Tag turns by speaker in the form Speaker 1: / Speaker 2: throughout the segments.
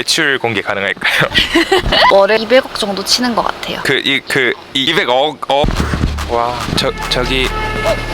Speaker 1: 매출 공개 가능할까요?
Speaker 2: 월에 200억 정도 치는 것 같아요.
Speaker 1: 그 이그 200억 억. 와, 저 저기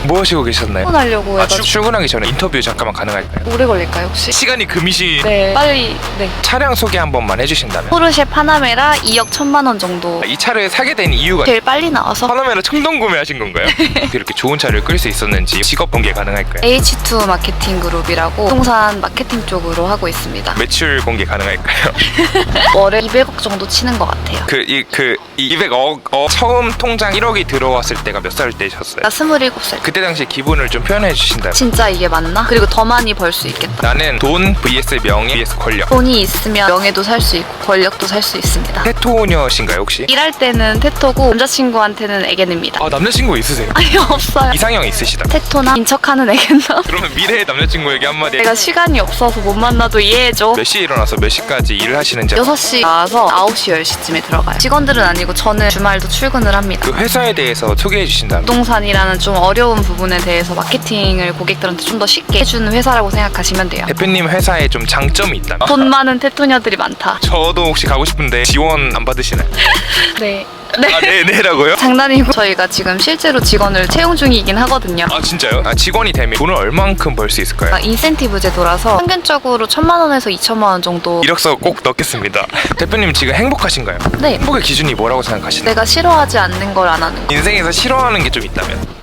Speaker 1: 뭐 하시고 계셨나요?
Speaker 2: 출근하려고
Speaker 1: 아,
Speaker 2: 해가지고
Speaker 1: 출, 출근하기 전에 인터뷰 잠깐만 가능할까요?
Speaker 2: 오래 걸릴까요 혹시?
Speaker 1: 시간이 금이시
Speaker 2: 네 빨리 네
Speaker 1: 차량 소개 한 번만 해주신다면
Speaker 2: 포르쉐 파나메라 2억 1천만 원 정도
Speaker 1: 이 차를 사게 된 이유가
Speaker 2: 제일 빨리 나와서
Speaker 1: 파나메라 충동 구매하신 건가요? 이렇게 좋은 차를 끌 수 있었는지 직업 공개 가능할까요?
Speaker 2: H2 마케팅 그룹이라고 부동산 마케팅 쪽으로 하고 있습니다.
Speaker 1: 매출 공개 가능할까요?
Speaker 2: 월에 200억 정도 치는 것 같아요.
Speaker 1: 그 이 그 200억 억 처음 통장 1억이 들어왔을 때가 몇 살 때셨어요?
Speaker 2: 나 27살.
Speaker 1: 그때 당시 기분을 좀 표현해 주신다면
Speaker 2: 진짜 이게 맞나? 그리고 더 많이 벌 수 있겠다.
Speaker 1: 나는 돈 vs 명예 vs 권력
Speaker 2: 돈이 있으면 명예도 살 수 있고 권력도 살 수 있습니다.
Speaker 1: 테토녀신가요 혹시?
Speaker 2: 일할 때는 테토고 남자친구한테는 애견입니다.
Speaker 1: 아 남자친구 있으세요?
Speaker 2: 아니 없어요.
Speaker 1: 이상형 있으시다
Speaker 2: 테토나 인척하는 애견남.
Speaker 1: 그러면 미래의 남자친구에게 한마디
Speaker 2: 내가 시간이 없어서 못 만나도 이해해줘.
Speaker 1: 몇 시에 일어나서 몇 시까지 일을 하시는지
Speaker 2: 6시 나와서 9시 10시쯤에 들어가요. 직원들은 아니고 저는 주말도 출근을 합니다.
Speaker 1: 그 회사에 대해서 소개 해 주신다면
Speaker 2: 부동산이라는 좀 어려운 부분에 대해서 마케팅을 고객들한테 좀 더 쉽게 해주는 회사라고 생각하시면 돼요.
Speaker 1: 대표님 회사에 좀 장점이 있다
Speaker 2: 돈 많은 테토녀들이 많다.
Speaker 1: 저도 혹시 가고 싶은데 지원 안 받으시나요?
Speaker 2: 네. 네.
Speaker 1: 아 네네라고요?
Speaker 2: 장난이고 저희가 지금 실제로 직원을 채용 중이긴 하거든요.
Speaker 1: 아 진짜요? 아 직원이 되면 돈을 얼만큼 벌 수 있을까요?
Speaker 2: 아, 인센티브 제도라서 평균적으로 천만 원에서 2천만 원 정도.
Speaker 1: 이력서 꼭 넣겠습니다 대표님 지금 행복하신가요?
Speaker 2: 네.
Speaker 1: 행복의 기준이 뭐라고 생각하시나요?
Speaker 2: 내가 싫어하지 않는 걸 안 하는 거.
Speaker 1: 인생에서 싫어하는 게 좀 있다면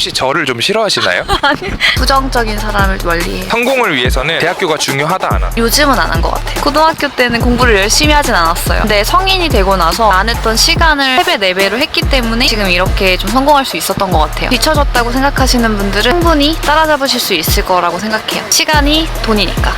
Speaker 1: 혹시 저를 좀 싫어하시나요?
Speaker 2: 부정적인 사람을 멀리해.
Speaker 1: 성공을 위해서는 대학교가 중요하다 안 하나?
Speaker 2: 요즘은 안 한 것 같아요. 고등학교 때는 공부를 열심히 하진 않았어요. 근데 성인이 되고 나서 안 했던 시간을 3배, 4배로 했기 때문에 지금 이렇게 좀 성공할 수 있었던 것 같아요. 뒤쳐졌다고 생각하시는 분들은 충분히 따라잡으실 수 있을 거라고 생각해요. 시간이 돈이니까.